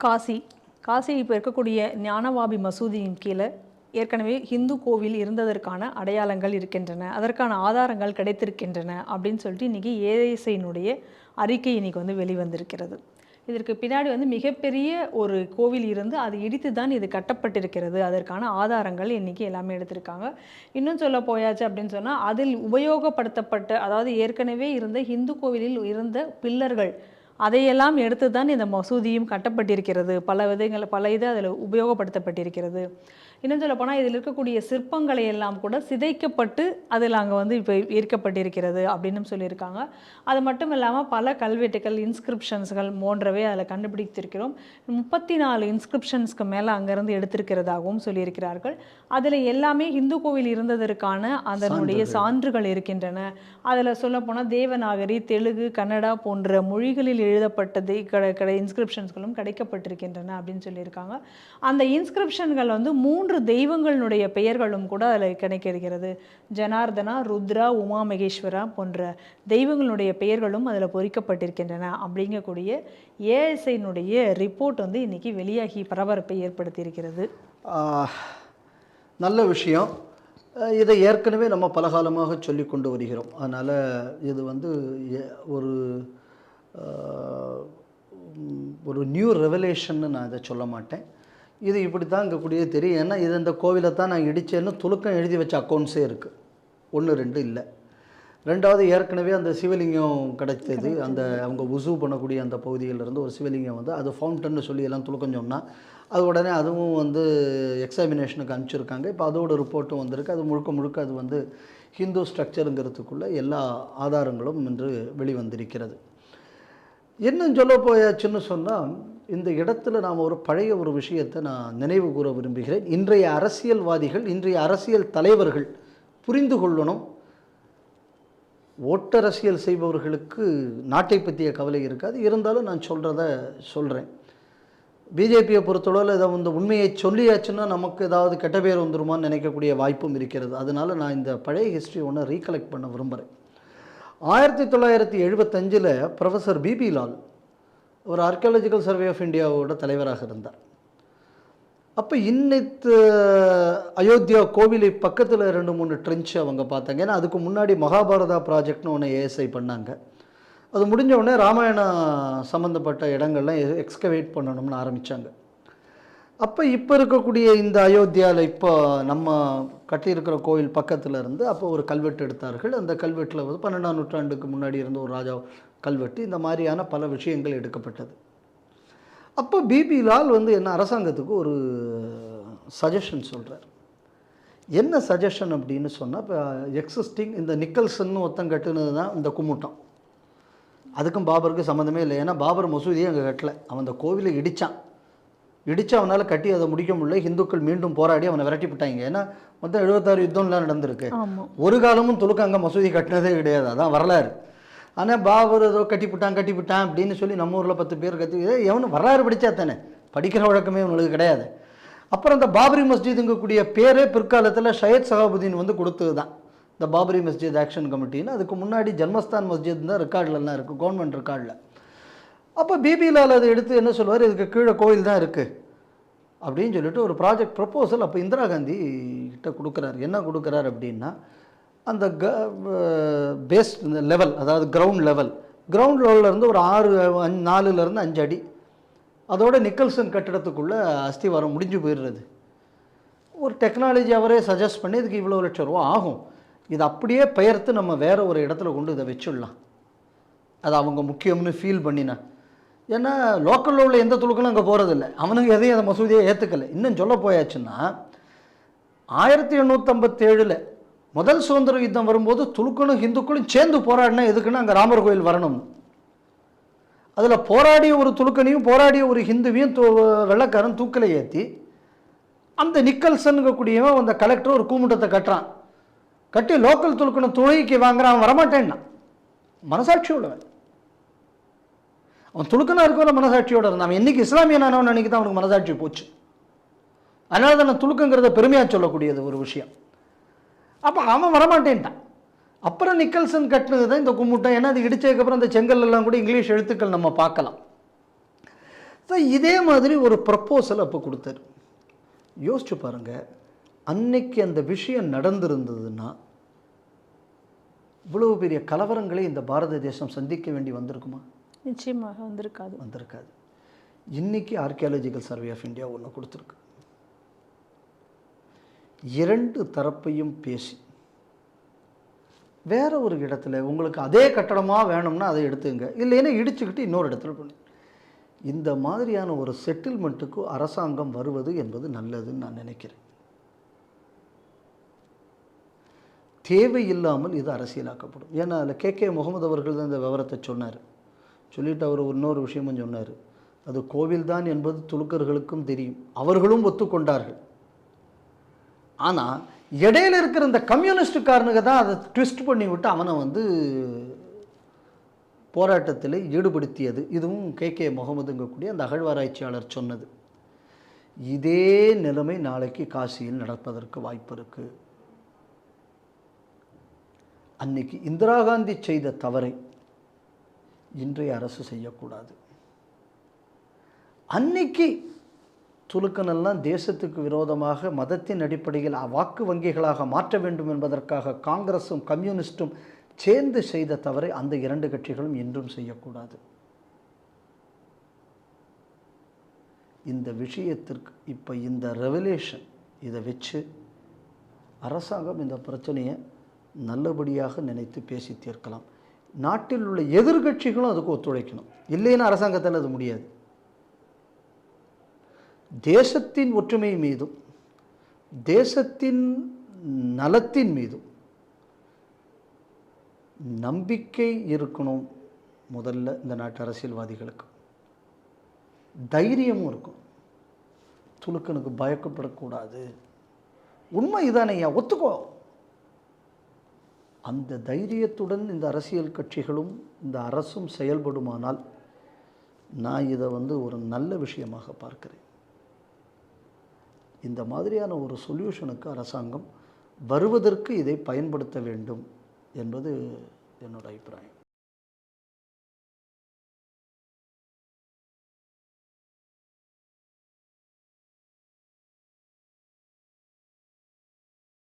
காசி. காசி இப்போ இருக்கக்கூடிய ஞானவாபி மசூதியின் கீழே ஏற்கனவே ஹிந்து கோவில் இருந்ததற்கான அடையாளங்கள் இருக்கின்றன. அதற்கான ஆதாரங்கள் கிடைத்திருக்கின்றன அப்படின்னு சொல்லிட்டு இன்றைக்கி ஏஎஸ்ஐனுடைய அறிக்கை இன்னைக்கு வந்து வெளிவந்திருக்கிறது. இதற்கு பின்னாடி வந்து மிகப்பெரிய ஒரு கோவில் இருந்து அது இடித்து தான் இது கட்டப்பட்டிருக்கிறது. அதற்கான ஆதாரங்கள் இன்றைக்கி எல்லாமே எடுத்திருக்காங்க. இன்னும் சொல்ல போயாச்சு அப்படின்னு சொன்னால் அதில் உபயோகப்படுத்தப்பட்ட அதாவது ஏற்கனவே இருந்த ஹிந்து கோவிலில் இருந்த பில்லர்கள் அதையெல்லாம் எடுத்து தான் இந்த மசூதியும் கட்டப்பட்டிருக்கிறது. பல விதங்கள் பல இது அதில் உபயோகப்படுத்தப்பட்டிருக்கிறது. இன்னும் சொல்ல போனால் இதில் இருக்கக்கூடிய சிற்பங்களை எல்லாம் கூட சிதைக்கப்பட்டு அதில் அங்கே வந்து இப்போ ஈர்க்கப்பட்டிருக்கிறது அப்படின்னு சொல்லியிருக்காங்க. அது மட்டும் இல்லாமல் பல கல்வெட்டுகள் இன்ஸ்கிரிப்ஷன்ஸ்கள் போன்றவை அதில் கண்டுபிடித்திருக்கிறோம். முப்பத்தி நாலு இன்ஸ்கிரிப்ஷன்ஸ்க்கு மேலே அங்கேருந்து எடுத்திருக்கிறதாகவும் சொல்லியிருக்கிறார்கள். அதில் எல்லாமே இந்து கோவில் இருந்ததற்கான அதனுடைய சான்றுகள். இருக்கின்றன. அதில் சொல்லப்போனால் தேவநாகரி தெலுங்கு கன்னடா போன்ற மொழிகளில் எழுதப்பட்டது கடை கடை இன்ஸ்கிரிப்ஷன்ஸ்களும் கிடைக்கப்பட்டிருக்கின்றன அப்படின்னு சொல்லியிருக்காங்க. அந்த இன்ஸ்கிரிப்ஷன்கள் வந்து மூன்று தெய்வங்களுடைய பெயர்களும் கூட அதில் கிடைக்கிறது ஜனார்தனா ருத்ரா உமா மகேஸ்வரா போன்ற தெய்வங்களுடைய பெயர்களும் அதில் பொறிக்கப்பட்டிருக்கின்றன. அப்படிங்கக்கூடிய ஏஎஸ்ஐனுடைய ரிப்போர்ட் வந்து இன்றைக்கி வெளியாகி பரபரப்பை ஏற்படுத்தியிருக்கிறது. நல்ல விஷயம். இதை ஏற்கனவே நம்ம பலகாலமாக சொல்லி கொண்டு வருகிறோம். அதனால் இது வந்து ஒரு ஒரு நியூ ரெவலேஷன்னு நான் இதை சொல்ல மாட்டேன். இது இப்படி தான் இருக்கக்கூடிய தெரியும். ஏன்னா இது இந்த கோவிலை தான் நான் இடித்தேன்னு துலுக்கம் எழுதி வச்ச அக்கௌண்ட்ஸே இருக்குது ஒன்று ரெண்டு இல்லை. ரெண்டாவது ஏற்கனவே அந்த சிவலிங்கம் கிடைத்தது. அந்த அவங்க உசு பண்ணக்கூடிய அந்த பகுதியில இருந்து ஒரு சிவலிங்கம் வந்து அது ஃபவுண்டன் சொல்லி எல்லாம் துளுக்கம் சொன்னா அது உடனே அதுவும் வந்து எக்ஸாமினேஷனுக்கு அனுப்பிச்சிருக்காங்க. இப்போ அதோட ரிப்போர்ட்டும் வந்திருக்கு. அது முழுக்க முழுக்க அது வந்து ஹிந்து ஸ்ட்ரக்சருங்கிறதுக்குள்ள எல்லா ஆதாரங்களும் இன்று வெளிவந்திருக்கிறது. இன்னும் சொல்ல போயாச்சுன்னு சொன்னால் இந்த இடத்துல நாம் ஒரு பழைய ஒரு விஷயத்தை நான் நினைவு கூற விரும்புகிறேன். இன்றைய அரசியல்வாதிகள் இன்றைய அரசியல் தலைவர்கள் புரிந்து கொள்ளணும். ஓட்டரசியல் செய்பவர்களுக்கு நாட்டை பற்றிய கவலை இருக்காது. இருந்தாலும் நான் சொல்கிறத சொல்கிறேன் பிஜேபியை பொறுத்தளவில் இதை இந்த உண்மையை சொல்லியாச்சுன்னா நமக்கு ஏதாவது கெட்ட பேர் வந்துருமான்னு நினைக்கக்கூடிய வாய்ப்பும் இருக்கிறது. அதனால் நான் இந்த பழைய ஹிஸ்ட்ரி ஒன்று ரீகலெக்ட் பண்ண விரும்புகிறேன் ஆயிரத்தி தொள்ளாயிரத்தி எழுபத்தஞ்சில் ப்ரொஃபஸர் பிபி லால் ஒரு ஆர்கியாலஜிக்கல் சர்வே ஆஃப் இந்தியாவோட தலைவராக இருந்தார். அப்போ இன்னைத்து அயோத்தியா கோவிலை பக்கத்தில் ரெண்டு மூணு ட்ரென்ச் அவங்க பார்த்தாங்க. ஏன்னா அதுக்கு முன்னாடி மகாபாரதா ப்ராஜெக்ட்னு ஒன்று ஏஎஸ்ஐ பண்ணாங்க. அது முடிஞ்ச உடனே ராமாயணம் சம்மந்தப்பட்ட இடங்கள்லாம் எக்ஸ்கவேட் பண்ணணும்னு ஆரம்பித்தாங்க அப்போ இப்போ இருக்கக்கூடிய இந்த அயோத்தியாவில் இப்போ நம்ம கட்டியிருக்கிற கோயில் பக்கத்தில் இருந்து அப்போ ஒரு கல்வெட்டு எடுத்தார்கள். அந்த கல்வெட்டில் வந்து பன்னெண்டாம் நூற்றாண்டுக்கு முன்னாடி இருந்த ஒரு ராஜா கல்வெட்டு இந்த மாதிரியான பல விஷயங்கள் எடுக்கப்பட்டது. அப்போ பிபி லால் வந்து என்ன அரசாங்கத்துக்கு ஒரு சஜஷன் சொல்கிறார் என்ன சஜஷன் அப்படின்னு சொன்னால் இப்போ எக்ஸிஸ்டிங் இந்த நிக்கல்சன் ஒருத்தன் கட்டுனது தான் இந்த கும்முட்டம் அதுக்கும் பாபருக்கு சம்மந்தமே இல்லை. ஏன்னா பாபர் மசூதியை அங்கே கட்டலை. அவன் அந்த கோவிலை இடித்தான் இடித்து அவனால் கட்டி அதை முடிக்க முடியல. இந்துக்கள் மீண்டும் போராடி அவனை விரட்டி விட்டாங்க. ஏன்னா மொத்தம் எழுபத்தாறு யுத்தம்லாம் நடந்திருக்கு. ஒரு காலமும் துலுக்காங்க மசூதி கட்டினதே கிடையாது. அதான் வரலாறு. ஆனால் பாபர் ஏதோ கட்டிவிட்டான் கட்டிவிட்டான் அப்படின்னு சொல்லி நம்ம ஊரில் பத்து பேர் கத்தி எவனும் வரலாறு படித்தா தானே? படிக்கிற வழக்கமே உங்களுக்கு கிடையாது. அப்புறம் இந்த பாபரி மஸ்ஜிதுங்கக்கூடிய பேரே பிற்காலத்தில் ஷயத் சகாபுதீன் வந்து கொடுத்தது தான் இந்த பாபரி மஸ்ஜித் ஆக்ஷன் கமிட்டின்னு. அதுக்கு முன்னாடி ஜன்மஸ்தான் மஸ்ஜித் தான் ரெக்கார்ட்லலாம் இருக்குது கவர்மெண்ட் ரெக்கார்டில் அப்போ பிபிலால் அதை எடுத்து என்ன சொல்லுவார்? இதுக்கு கீழே கோயில் தான் இருக்குது அப்படின்னு சொல்லிட்டு ஒரு ப்ராஜெக்ட் ப்ரப்போசல் அப்போ இந்திரா காந்தி கிட்ட கொடுக்குறாரு. என்ன கொடுக்குறாரு அப்படின்னா அந்த க பேஸ் லெவல் அதாவது கிரவுண்ட் லெவல் கிரவுண்ட் லெவலில் இருந்து ஒரு ஆறு அஞ்சு நாலுலேருந்து அஞ்சு அடி. அதோட நிக்கல்சன் கட்டிடத்துக்குள்ளே அஸ்திவாரம் முடிஞ்சு போயிடுறது. ஒரு டெக்னாலஜி அவரே சஜஸ்ட் பண்ணி இதுக்கு இவ்வளோ லட்சம் ரூபா ஆகும். இது அப்படியே பெயர்த்து நம்ம வேறு ஒரு இடத்துல கொண்டு இதை வச்சுடலாம். அது அவங்க முக்கியம்னு ஃபீல் பண்ணினேன் ஏன்னா லோக்கலில் உள்ள எந்த துளுக்களும் அங்கே போகிறதில்ல அவனுங்க எதையும் அந்த மசூதியை ஏற்றுக்கலை இன்னும் சொல்ல போயாச்சுன்னா ஆயிரத்தி எண்ணூற்றம்பத்தேழில் முதல் சுதந்திர யுத்தம் வரும்போது துலுக்கனும் ஹிந்துக்களும் சேர்ந்து போராடினா எதுக்குன்னா அங்கே ராமர் கோயில் வரணும்னு. அதில் போராடிய ஒரு துலுக்கனையும் போராடிய ஒரு ஹிந்துவையும் தூ வெள்ளக்காரன் தூக்கில் ஏற்றி அந்த நிக்கல்சனுங்க கூடியவன் அந்த கலெக்டர் ஒரு கூமுட்டத்தை கட்டுறான். கட்டி லோக்கல் துலுக்கணும் துணைக்கு வாங்குறான். அவன் வரமாட்டேன்னா. மனசாட்சி உள்ளவன். அவன் துலுக்கனா இருக்கிற மனசாட்சியோடு இருந்தான். அவன் என்றைக்கு இஸ்லாமியனானவன் அன்னைக்கு தான் அவனுக்கு மனசாட்சி போச்சு. அதனால தான் நான் துளுக்கங்கிறத பெருமையாக சொல்லக்கூடியது ஒரு விஷயம். அப்போ அவன் வரமாட்டேன்ட்டான். அப்புறம் நிக்கல்சன் கட்டினது தான் இந்த கும்முட்டம். ஏன்னா அது இடிச்சதுக்கப்புறம் அந்த செங்கல்லாம் கூட இங்கிலீஷ் எழுத்துக்கள் நம்ம பார்க்கலாம். ஸோ இதே மாதிரி ஒரு ப்ரப்போசல் அப்போ கொடுத்தாரு. யோசிச்சு பாருங்க. அன்னைக்கு அந்த விஷயம் நடந்திருந்ததுன்னா இவ்வளவு பெரிய கலவரங்களை இந்த பாரத தேசம் சந்திக்க வேண்டி வந்திருக்குமா? நிச்சயமாக வந்திருக்காது. வந்திருக்காது. இன்னைக்கு ஆர்கியாலஜிக்கல் சர்வே ஆஃப் இந்தியா ஒன்று கொடுத்துருக்கு. இரண்டு தரப்பையும் பேசி வேற ஒரு இடத்துல உங்களுக்கு அதே கட்டடமாக வேணும்னா அதை எடுத்துங்க. இல்லைன்னா இடிச்சுக்கிட்டு இன்னொரு இடத்துல பண்ணு. இந்த மாதிரியான ஒரு செட்டில்மெண்ட்டுக்கு அரசாங்கம் வருவது என்பது நல்லதுன்னு நான் நினைக்கிறேன். தேவையில்லாமல் இது அரசியலாக்கப்படும். ஏன்னா அதில் கே கே முகமது அவர்கள் தான் இந்த விவரத்தை சொன்னார். சொல்லிட்டு அவர் இன்னொரு விஷயமும் சொன்னார். அது கோவில்தான் என்பது துலுக்கர்களுக்கும் தெரியும். அவர்களும் ஒத்துக்கொண்டார்கள். ஆனால் இடையில இருக்கிற இந்த கம்யூனிஸ்டுக்காரனுக்கு தான் அதை ட்விஸ்ட் பண்ணி விட்டு அவனை வந்து போராட்டத்தில் ஈடுபடுத்தியது. இதுவும் கே. கே. முகமதுங்கக்கூடிய அந்த அகழ்வாராய்ச்சியாளர் சொன்னது. இதே நிலைமை நாளைக்கு காசியில் நடப்பதற்கு வாய்ப்பு இருக்குது அன்னைக்கு இந்திரா காந்தி செய்த தவறை இன்றைய அரசு செய்யக்கூடாது. அன்னைக்கு துலுக்கனெல்லாம் தேசத்துக்கு விரோதமாக மதத்தின் அடிப்படையில் வாக்கு வங்கிகளாக மாற்ற வேண்டும் என்பதற்காக காங்கிரஸும் கம்யூனிஸ்டும் சேர்ந்து செய்த தவறை அந்த இரண்டு கட்சிகளும் இன்றும் செய்யக்கூடாது. இந்த விஷயத்திற்கு இப்போ இந்த ரெவலேஷன் இதை வச்சு அரசாங்கம் இந்த பிரச்சனையை நல்லபடியாக நினைத்து பேசி தீர்க்கலாம். நாட்டில் உள்ள எதிர்கட்சிகளும் அதுக்கு ஒத்துழைக்கணும். இல்லைன்னா அரசாங்கத்தால் அது முடியாது. தேசத்தின் ஒற்றுமை மீதும் தேசத்தின் நலத்தின் மீதும் நம்பிக்கை இருக்கணும் முதல்ல இந்த நாட்டு அரசியல்வாதிகளுக்கு. தைரியமும் இருக்கும் துலுக்கனுக்கு பயக்கப்படக்கூடாது. உண்மை இதானையா ஒத்துக்கோ. அந்த தைரியத்துடன் இந்த அரசியல் கட்சிகளும் இந்த அரசும் செயல்படுமானால் நான் இதை வந்து ஒரு நல்ல விஷயமாக பார்க்கிறேன். இந்த மாதிரியான ஒரு சொல்யூஷனுக்கு அரசாங்கம் வருவதற்கு இதை பயன்படுத்த வேண்டும் என்பது என்னோட அபிப்பிராயம்.